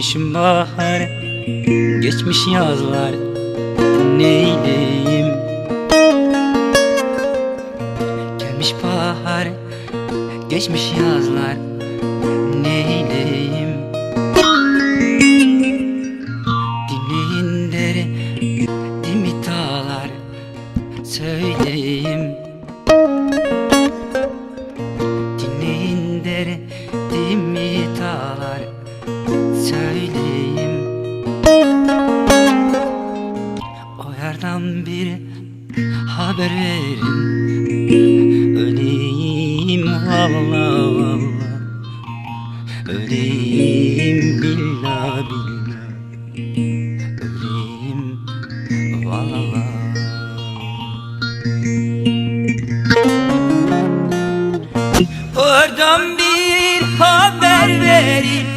Gelmiş bahar Geçmiş yazlar Neyleyim? Gelmiş bahar Geçmiş yazlar Neyleyim? Dinleyin dere Dimit ağlar Söyleyeyim? Dinleyin dere Dimit ağlar söyleyeyim. O yerden bir haber verin. Öleyim valla valla Öleyim billah billah. Öleyim valla Oradan bir haber verin.